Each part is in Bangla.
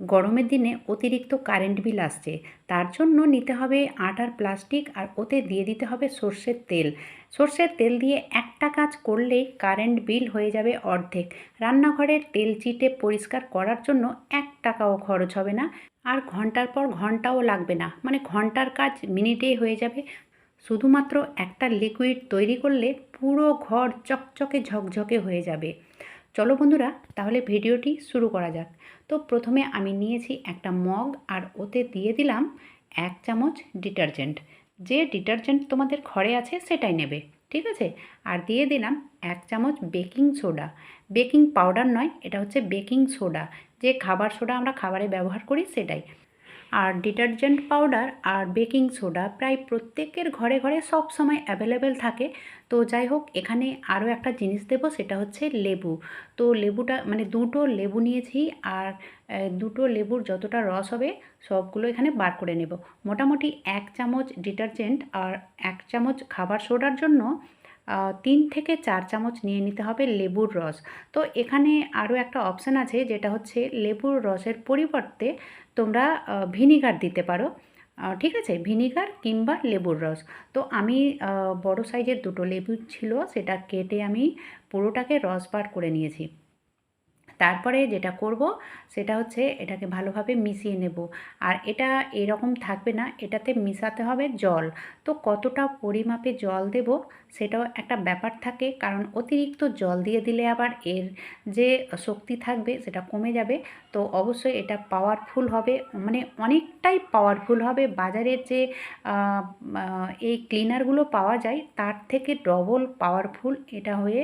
গরমের দিনে অতিরিক্ত কারেন্ট বিল আসছে। তার জন্য নিতে হবে আটার প্লাস্টিক আর ওতে দিয়ে দিতে হবে সর্ষের তেল। সর্ষের তেল দিয়ে একটা কাজ করলেই কারেন্ট বিল হয়ে যাবে অর্ধেক। রান্নাঘরের তেল চিটে পরিষ্কার করার জন্য এক টাকাও খরচ হবে না। আর ঘণ্টার পর ঘন্টাও লাগবে না। মানে ঘণ্টার কাজ মিনিটেই হয়ে যাবে। শুধুমাত্র একটা লিকুইড তৈরি করলে পুরো ঘর চকচকে ঝকঝকে হয়ে যাবে। চলো বন্ধুরা, তাহলে ভিডিওটি শুরু করা যাক। তো প্রথমে আমি নিয়েছি একটা মগ আর ওতে দিয়ে দিলাম এক চামচ ডিটারজেন্ট। যে ডিটারজেন্ট তোমাদের ঘরে আছে সেটাই নেবে, ঠিক আছে? আর দিয়ে দিলাম এক চামচ বেকিং সোডা। বেকিং পাউডার নয়, এটা হচ্ছে বেকিং সোডা। যে খাবার সোডা আমরা খাবারে ব্যবহার করি সেটাই। আর ডিটারজেন্ট পাউডার আর বেকিং সোডা প্রায় প্রত্যেকের ঘরে ঘরে সব সময় অ্যাভেলেবেল থাকে। তো যাই হোক, এখানে আরও একটা জিনিস দেবো, সেটা হচ্ছে লেবু। তো লেবুটা মানে দুটো লেবু নিয়েছি আর দুটো লেবুর যতটা রস হবে সবগুলো এখানে বার করে নেব। মোটামুটি এক চামচ ডিটারজেন্ট আর এক চামচ খাবার সোডার জন্য তিন থেকে চার চামচ নিয়ে নিতে হবে লেবুর রস। তো এখানে আরও একটা অপশান আছে যেটা হচ্ছে লেবুর রসের পরিবর্তে তোমরা ভিনিগার দিতে পারো। ঠিক আছে? ভিনিগার কিংবা লেবুর রস। তো আমি বড় সাইজের দুটো লেবু ছিল, সেটা কেটে আমি পুরোটাকে রস বার করে নিয়েছি। তারপরে যেটা করব, সেটা হচ্ছে এটাকে ভালোভাবে মিশিয়ে নেব। আর এটা এরকম থাকবে না, এটাতে মিশাতে হবে জল। তো কতটা পরিমাপে জল দেব সেটাও একটা ব্যাপার থাকে। কারণ অতিরিক্ত জল দিয়ে দিলে আবার এর যে শক্তি থাকবে সেটা কমে যাবে। তো অবশ্যই এটা পাওয়ারফুল হবে। মানে অনেকটাই পাওয়ারফুল হবে। বাজারের যে এই ক্লিনারগুলো পাওয়া যায়, তার থেকে ডবল পাওয়ারফুল এটা হয়ে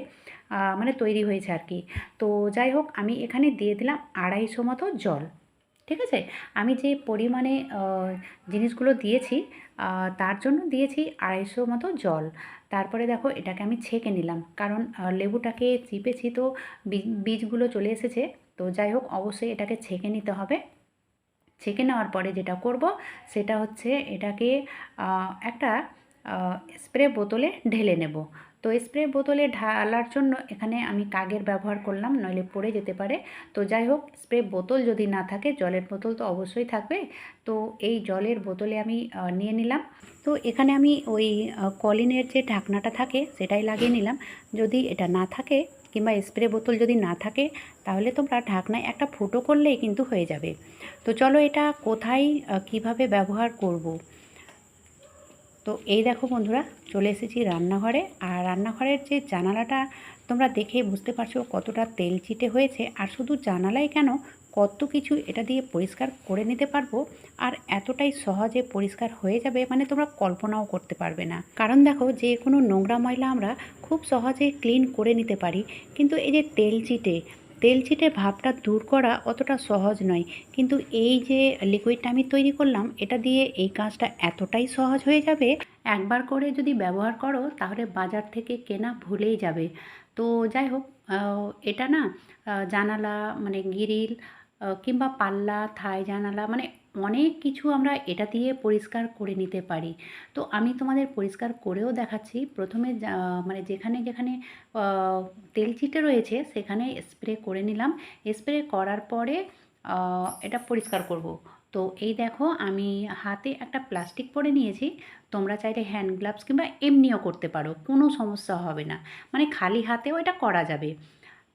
মানে তৈরি হয়েছে আর কি তো যাই হোক, আমি এখানে দিয়ে দিলাম আড়াইশো মতো জল। ঠিক আছে? আমি যে পরিমাণে জিনিসগুলো দিয়েছি তার জন্য দিয়েছি আড়াইশো মতো জল। তারপরে দেখো এটাকে আমি ছেঁকে নিলাম। কারণ লেবুটাকে চিপেছি তো বীজগুলো চলে এসেছে। তো যাই হোক, অবশ্যই এটাকে ছেঁকে নিতে হবে। ছেঁকে নেওয়ার পরে যেটা করব, সেটা হচ্ছে এটাকে একটা স্প্রে বোতলে ঢেলে নেব। তো স্প্রে বোতলে ঢালার জন্য এখানে আমি কাগের ব্যবহার করলাম, নইলে পড়ে যেতে পারে। তো যাই হোক, স্প্রে বোতল যদি না থাকে, জলের বোতল তো অবশ্যই থাকবে। তো এই জলের বোতলে আমি নিয়ে নিলাম। তো এখানে আমি ওই কলিনের যে ঢাকনাটা থাকে, সেটাই লাগিয়ে নিলাম। যদি এটা না থাকে কিংবা স্প্রে বোতল যদি না থাকে, তাহলে তোমরা ঢাকনায় একটা ফুটো করলেই কিন্তু হয়ে যাবে। তো চলো এটা কোথায় কীভাবে ব্যবহার করব। তো এই দেখো বন্ধুরা, চলে এসেছি রান্নাঘরে। আর রান্নাঘরের যে জানালাটা তোমরা দেখে বুঝতে পারছ কতটা তেল চিটে হয়েছে। আর শুধু জানালাই কেন, কত কিছু এটা দিয়ে পরিষ্কার করে নিতে পারব? আর এতটাই সহজে পরিষ্কার হয়ে যাবে মানে তোমরা কল্পনাও করতে পারবে না। কারণ দেখো, যে কোনো নোংরা ময়লা আমরা খুব সহজে ক্লিন করে নিতে পারি। কিন্তু এই যে তেল চিটে তেল ছিটে ভাবটা দূর করা অতটা সহজ নয়। কিন্তু এই যে লিকুইডটা আমি তৈরি করলাম, এটা দিয়ে এই কাজটা এতটাই সহজ হয়ে যাবে, একবার করে যদি ব্যবহার করো, তাহলে বাজার থেকে কেনা ভুলেই যাবে। তো যাই হোক এটা না জানালা মানে গিরিল কিংবা পাল্লা, থাই জানালা মানে অনেক কিছু আমরা এটা দিয়ে পরিষ্কার করে নিতে পারি। তো আমি তোমাদের পরিষ্কার করেও দেখাচ্ছি। প্রথমে মানে যেখানে যেখানে তেল চিটে রয়েছে সেখানে স্প্রে করে নিলাম। স্প্রে করার পরে এটা পরিষ্কার করব। তো এই দেখো, আমি হাতে একটা প্লাস্টিক পরে নিয়েছি। তোমরা চাইলে হ্যান্ড গ্লাভস কিংবা এমনিও করতে পারো। কোনো সমস্যা হবে না। মানে খালি হাতেও এটা করা যাবে।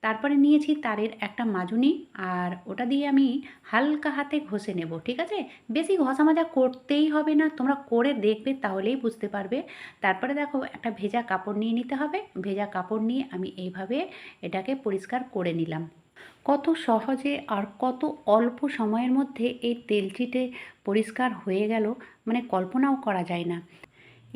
তারপরে নিয়েছি তারের একটা মাজুনি আর ওটা দিয়ে আমি হালকা হাতে ঘষে নেব, ঠিক আছে? বেশি ঘষা মাজা করতেই হবে না, তোমরা করে দেখবে তাহলেই বুঝতে পারবে। তারপরে দেখো, একটা ভেজা কাপড় নিয়ে নিতে হবে। ভেজা কাপড় নিয়ে আমি এইভাবে এটাকে পরিষ্কার করে নিলাম। কত সহজে আর কত অল্প সময়ের মধ্যে এই তেলচিটে পরিষ্কার হয়ে গেল মানে কল্পনাও করা যায় না।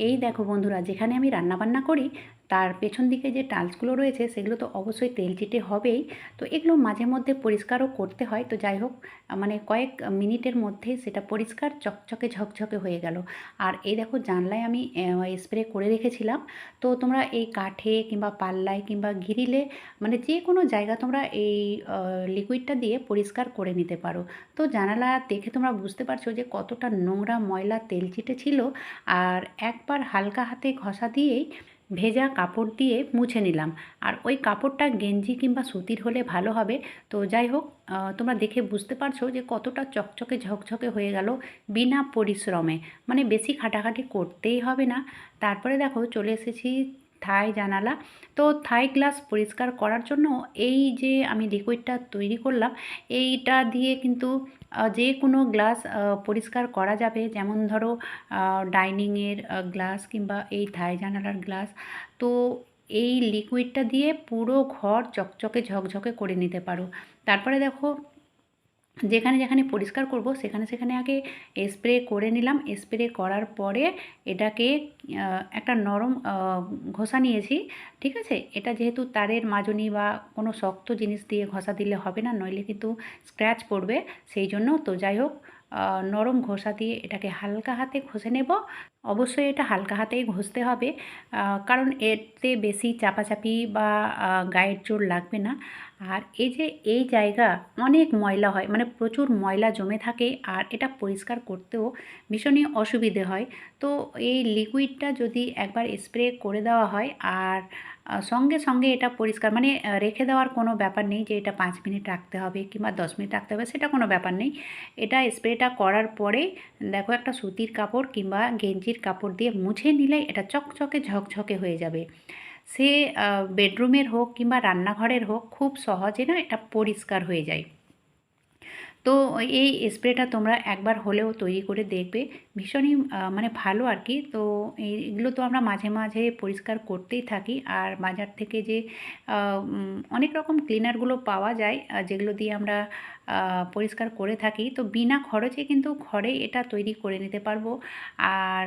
এই দেখো বন্ধুরা, যেখানে আমি রান্নাবান্না করি তার পেছন দিকে যে টালসগুলো রয়েছে, সেগুলো তো অবশ্যই তেল চিটে হবেই। তো এগুলো মাঝে মধ্যে পরিষ্কারও করতে হয়। তো যাই হোক মানে কয়েক মিনিটের মধ্যে সেটা পরিষ্কার চকচকে ঝকঝকে হয়ে গেল। আর এই দেখো, জানলায় আমি স্প্রে করে রেখেছিলাম। তো তোমরা এই কাঠে কিংবা পাল্লায় কিংবা গিরিলে মানে যে কোনো জায়গা তোমরা এই লিকুইডটা দিয়ে পরিষ্কার করে নিতে পারো। তো জানালা দেখে তোমরা বুঝতে পারছ যে কতটা নোংরা ময়লা তেল চিটে ছিল। আর একবার হালকা হাতে ঘষা দিয়েই ভেজা কাপড় দিয়ে মুছে নিলাম। আর ওই কাপড়টা গেঞ্জি কিংবা সুতির হলে ভালো হবে। তো যাই হোক তোমরা দেখে বুঝতে পারছ যে কতটা চকচকে ঝকঝকে হয়ে গেল বিনা পরিশ্রমে। মানে বেশি খাটাখাটি করতেই হবে না। তারপরে দেখো চলে এসেছি থাই জানালা। তো থাই গ্লাস পরিষ্কার করার জন্য এই যে আমি লিকুইডটা তৈরি করলাম, এইটা দিয়ে কিন্তু যে কোনো গ্লাস পরিষ্কার করা যাবে। যেমন ধরো ডাইনিংয়ের গ্লাস কিংবা এই থাই জানালার গ্লাস। তো এই লিকুইডটা দিয়ে পুরো ঘর চকচকে ঝকঝকে করে নিতে পারো। তারপরে দেখো যেখানে যেখানে পরিষ্কার করব, সেখানে সেখানে আগে স্প্রে করে নিলাম। স্প্রে করার পরে এটাকে একটা নরম ঘষা নিয়েছি, ঠিক আছে? এটা যেহেতু তারের মাজনি বা কোনো শক্ত জিনিস দিয়ে ঘষা দিলে হবে না, নইলে কিন্তু স্ক্র্যাচ পড়বে। সেই জন্য তো যাই হোক নরম ঘষা দিয়ে এটাকে হালকা হাতে ঘষে নেব। অবশ্যই এটা হালকা হাতেই ঘষতে হবে। কারণ এতে বেশি চাপাচাপি বা গায়ের জোর লাগবে না। আর এই যে এই জায়গা অনেক ময়লা হয় মানে প্রচুর ময়লা জমে থাকে আর এটা পরিষ্কার করতেও ভীষণই অসুবিধে হয়। তো এই লিকুইডটা যদি একবার স্প্রে করে দেওয়া হয় আর সঙ্গে সঙ্গে এটা পরিষ্কার মানে রেখে দেওয়ার কোনো ব্যাপার নেই যে এটা পাঁচ মিনিট রাখতে হবে কিংবা দশ মিনিট রাখতে হবে, সেটা কোনো ব্যাপার নেই। এটা স্প্রেটা করার পরে দেখো একটা সুতির কাপড় কিংবা গেঞ্জির কাপড় দিয়ে মুছে নিলে এটা চকচকে, ঝকঝকে হয়ে যাবে। সে বেডরুমের হোক কিংবা রান্নাঘরের হোক খুব সহজে না এটা পরিষ্কার হয়ে যায়। তো এই স্প্রেটা তোমরা একবার হলেও তৈরি করে দেখবে। ভীষণই মানে ভালো আর কি। তো এইগুলো তো আমরা মাঝে মাঝে পরিষ্কার করতেই থাকি। আর বাজার থেকে যে অনেক রকম ক্লিনারগুলো পাওয়া যায় যেগুলো দিয়ে আমরা পরিষ্কার করে থাকি। তো বিনা খরচে কিন্তু ঘরে এটা তৈরি করে নিতে পারব। আর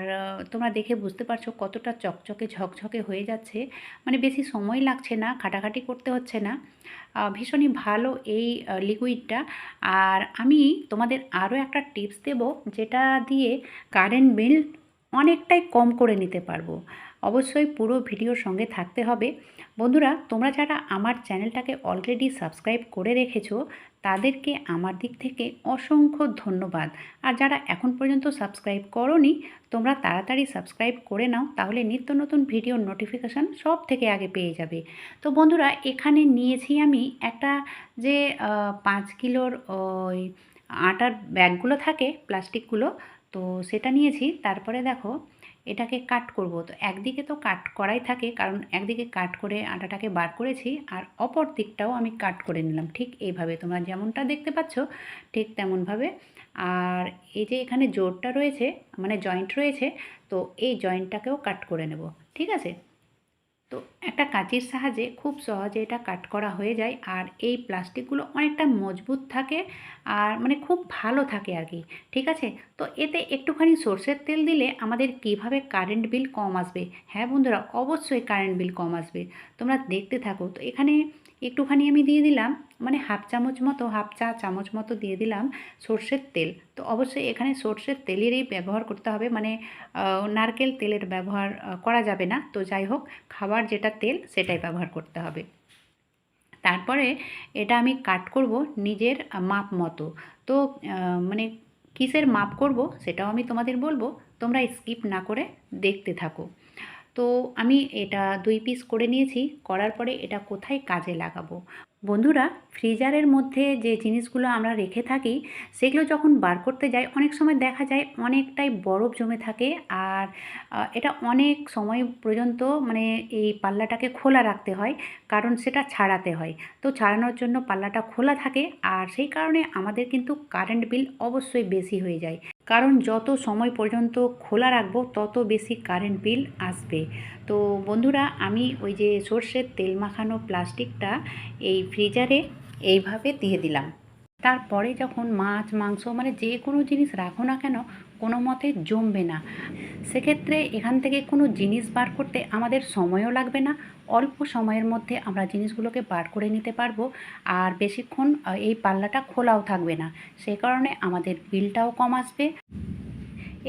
তোমরা দেখে বুঝতে পারছ কতটা চকচকে ঝকঝকে হয়ে যাচ্ছে। মানে বেশি সময় লাগছে না, খাটাখাটি করতে হচ্ছে না। ভীষণই ভালো এই লিকুইডটা। আর আমি তোমাদের আরও একটা টিপস দেব, যেটা দিয়ে কারেন্ট বিল অনেকটাই কম করে নিতে পারব। অবশ্যই পুরো ভিডিওর সঙ্গে থাকতে হবে। বন্ধুরা, তোমরা যারা আমার চ্যানেলটাকে অলরেডি সাবস্ক্রাইব করে রেখেছো, তাদেরকে আমার দিক থেকে অসংখ্য ধন্যবাদ। আর যারা এখন পর্যন্ত সাবস্ক্রাইব করনি, তোমরা তাড়াতাড়ি সাবস্ক্রাইব করে নাও, তাহলে নিত্য নতুন ভিডিওর নোটিফিকেশান সব থেকে আগে পেয়ে যাবে। তো বন্ধুরা, এখানে নিয়েছি আমি একটা যে পাঁচ কিলোর ওই আটার ব্যাগগুলো থাকে, প্লাস্টিকগুলো তো সেটা নিয়েছি। তারপরে দেখো, এটাকে কাট করব। তো একদিকে তো কাট করাই থাকে, কারণ একদিকে কাট করে আটাটাকে বার করেছি, আর অপর দিকটাও আমি কাট করে নিলাম। ঠিক এইভাবে তোমরা যেমনটা দেখতে পাচ্ছ, ঠিক তেমনভাবে। আর এই যে এখানে জোরটা রয়েছে মানে জয়েন্ট রয়েছে, তো এই জয়েন্টটাকেও কাট করে নেব। ঠিক আছে? তো একটা কাঁচির সাহায্যে খুব সহজে এটা কাট করা হয়ে যায় আর এই প্লাস্টিকগুলো অনেকটা মজবুত থাকে আর মানে খুব ভালো থাকে আর কি, ঠিক আছে? তো এতে একটুখানি সর্ষের তেল দিলে আমাদের কীভাবে কারেন্ট বিল কম আসবে? হ্যাঁ বন্ধুরা, অবশ্যই কারেন্ট বিল কম আসবে। তোমরা দেখতে থাকো। তো এখানে একটুখানি আমি দিয়ে দিলাম। মানে হাফ চামচ মতো, হাফ চা চামচ মতো দিয়ে দিলাম সর্ষের তেল। তো অবশ্যই এখানে সর্ষের তেলেরই ব্যবহার করতে হবে মানে নারকেল তেলের ব্যবহার করা যাবে না। তো যাই হোক, খাবার যেটা তেল সেটাই ব্যবহার করতে হবে। তারপরে এটা আমি কাট করব নিজের মাপ মতো। তো মানে কিসের মাপ করব সেটাও আমি তোমাদের বলব, তোমরা স্কিপ না করে দেখতে থাকো। তো আমি এটা দুই পিস করে নিয়েছি, করার পরে এটা কোথায় কাজে লাগাবো? বন্ধুরা, ফ্রিজারের মধ্যে যে জিনিসগুলো আমরা রেখে থাকি, সেগুলো যখন বার করতে যাই, অনেক সময় দেখা যায় অনেকটাই বরফ জমে থাকে আর এটা অনেক সময় পর্যন্ত মানে এই পাল্লাটাকে খোলা রাখতে হয়, কারণ সেটা ছাড়াতে হয়। তো ছাড়ানোর জন্য পাল্লাটা খোলা থাকে আর সেই কারণে আমাদের কিন্তু কারেন্ট বিল অবশ্যই বেশি হয়ে যায়। কারণ যত সময় পর্যন্ত খোলা রাখব, তত বেশি কারেন্ট বিল আসবে। তো বন্ধুরা, আমি ওই যে সর্ষের তেল মাখানো প্লাস্টিকটা এই ফ্রিজারে এইভাবে দিয়ে দিলাম। তারপরে যখন মাছ, মাংস মানে যে কোনো জিনিস রাখো না কেন, কোনো মতে জমবে না। সেক্ষেত্রে এখান থেকে কোনো জিনিস বার করতে আমাদের সময়ও লাগবে না। অল্প সময়ের মধ্যে আমরা জিনিসগুলোকে বার করে নিতে পারব। আর বেশিক্ষণ এই পাল্লাটা খোলাও থাকবে না। সে কারণে আমাদের বিলটাও কম আসবে।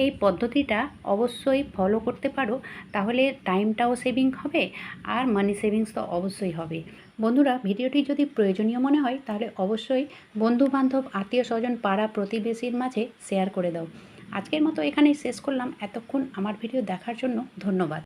এই পদ্ধতিটা অবশ্যই ফলো করতে পারো। তাহলে টাইমটাও সেভিং হবে, আর মানি সেভিংস তো অবশ্যই হবে। বন্ধুরা, ভিডিওটি যদি প্রয়োজনীয় মনে হয়, তাহলে অবশ্যই বন্ধু বান্ধব আত্মীয় স্বজন পাড়া প্রতিবেশীর মাঝে শেয়ার করে দাও। আজকের মতো এখানেই শেষ করলাম। এতক্ষণ আমার ভিডিও দেখার জন্য ধন্যবাদ।